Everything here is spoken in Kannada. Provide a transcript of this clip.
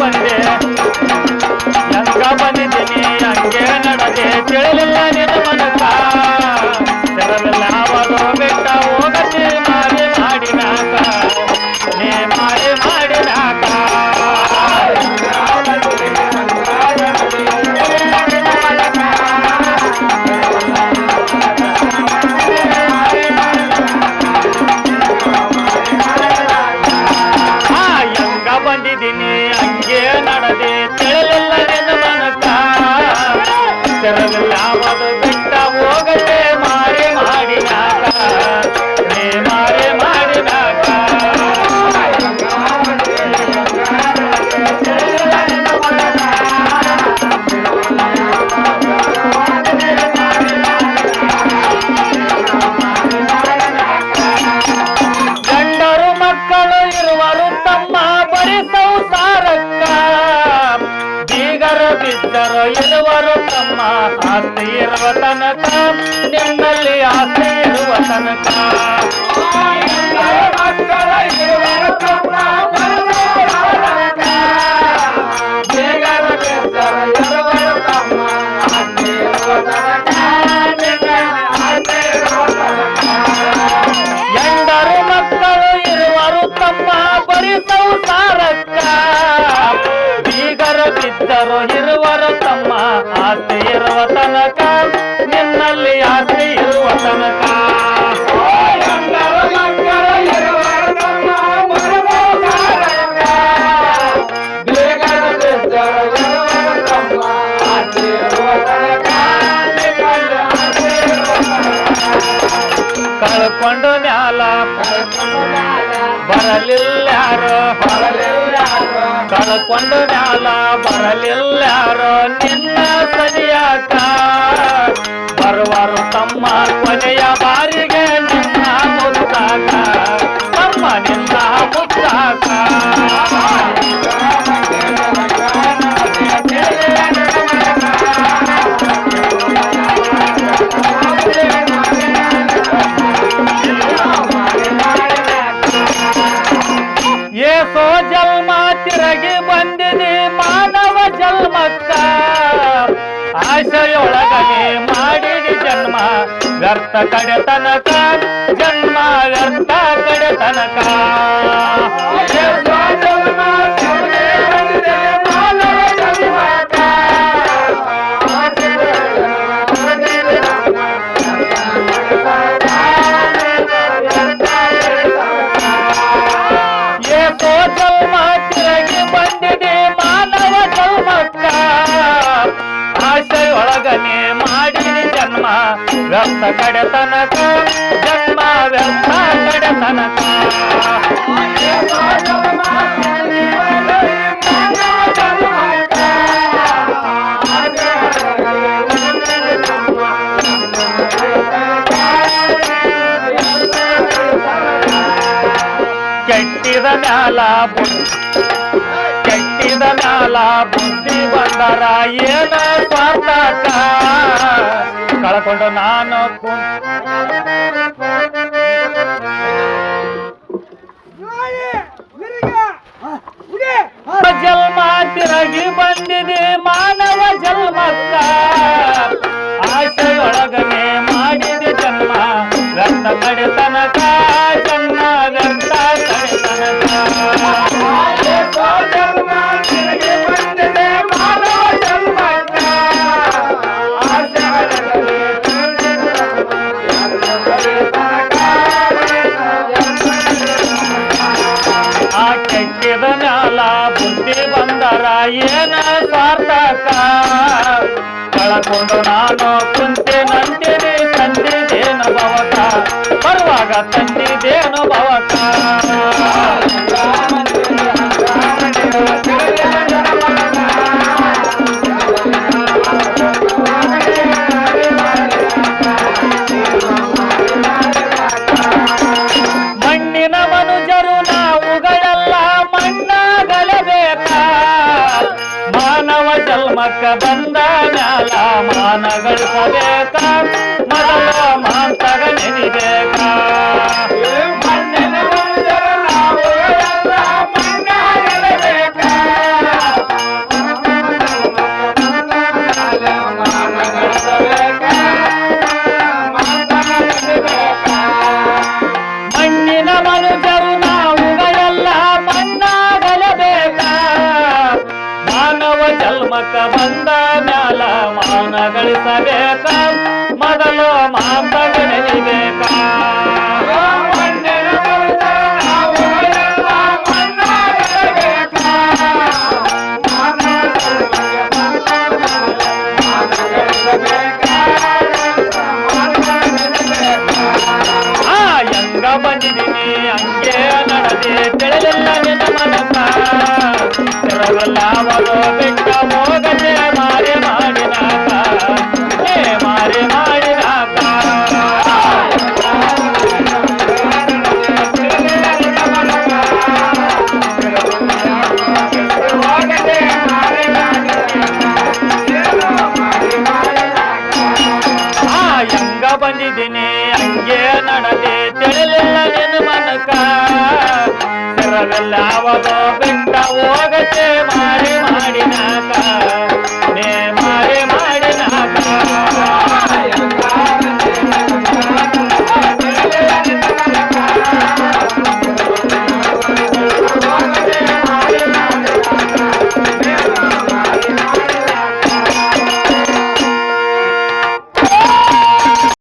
Bye. ತಮ್ಮ ಆಸ್ತಿ ಇರುವ ತನಕ ನಿಮ್ಮಲ್ಲಿ ಆಸ್ತಿ ಇರುವ ತನಕ ಗಂಡರು ಬಿದ್ದರು ಇರುವರು ತಮ್ಮ ಆಸ್ತಿ ಇರುವ ತನಕ. ನಿನ್ನಲ್ಲಿ ಆಸ್ತಿ ಇರುವ ತನಕ. ಕಳ್ಕೊಂಡು ಮ್ಯಾಲ ಬರಲಿಲ್ಲ ಯಾರು? ಕಳ್ಕೊಂಡು ಮ್ಯಾಲ ಬರಲಿಲ್ಲ ನಿನ್ನ ಸರಿಯಾಕ ಆಶೆಯೊಳಗನೆ ಮಾಡಿದಿ ಜನ್ಮ ವ್ಯರ್ಥ ಕಡೆ ತನಕ ಜನ್ಮ ವ್ಯರ್ಥ ಕಡೆ ತನಕ. ವ್ಯರ್ಥ ಕಡೆ ತನಕ ಜನ್ಮ ವ್ಯರ್ಥ ಕಡೆ ತನಕ ಕೆಟ್ಟಿದ ಮ್ಯಾಲ ಬುದ್ಧಿ ಕೆಟ್ಟಿದ ಮ್ಯಾಲ ಬುದ್ಧಿ ಬಂದರ ಏನ ಸ್ವಾರ್ಥಕ ಕಳ್ಕೊಂಡು ನಾನು ಜನ್ಮ ತಿರಗಿ ಬಂದಿದೆ ಮಾನವ ಜನ್ಮಕ್ಕ. ಆಶೆಯೊಳಗನೆ ಮಾಡಿದೆ ಜನ್ಮ ರಕ್ತ ಕಡೆ ತನಕ. ಏನ ಸಾರ್ಥಕ ಕಳಕೊಂಡು ನಾನು ಕುಂತೆ ನಂದಿನಿ ತಂದಿದೇನು ಭವಕ ಬರುವಾಗ ತಂದಿದೇನು ಭವಕ ಮಣ್ಣಿನ ಮನುಜರು ನಾವುಗಳೆಲ್ಲ ಮಾನವ ಜನ್ಮಕ್ಕ ಬಂದ ಮ್ಯಾಲ ಮಾನ ಗಳಿಸಬೇಕ ಮೊದಲು ಮಾಂತಗ ನೆನಿಬೇಕ ಮಣ್ಣಾಗಲೇಬೇಕ. ಮಾನಗಳಿಸಬೇಕ, ಮಾತಾಡಲೇಬೇಕ. ಆ ಹೆಂಗ ಬಂದಿದ್ದೀನಿ ಹಂಗೆ ನಡೆದೆ ತಿಳಿಲಿಲ್ಲ ನಿನ್ನ ಮನಸ ತಿರುಗಲಾವದು ಬಿಟ್ಟ ಹೋಗದೆ ಬಿಟ್ಟ ಹೋಗತೆ ಮಾಡಿ ಮಾಡಿನಾಕ.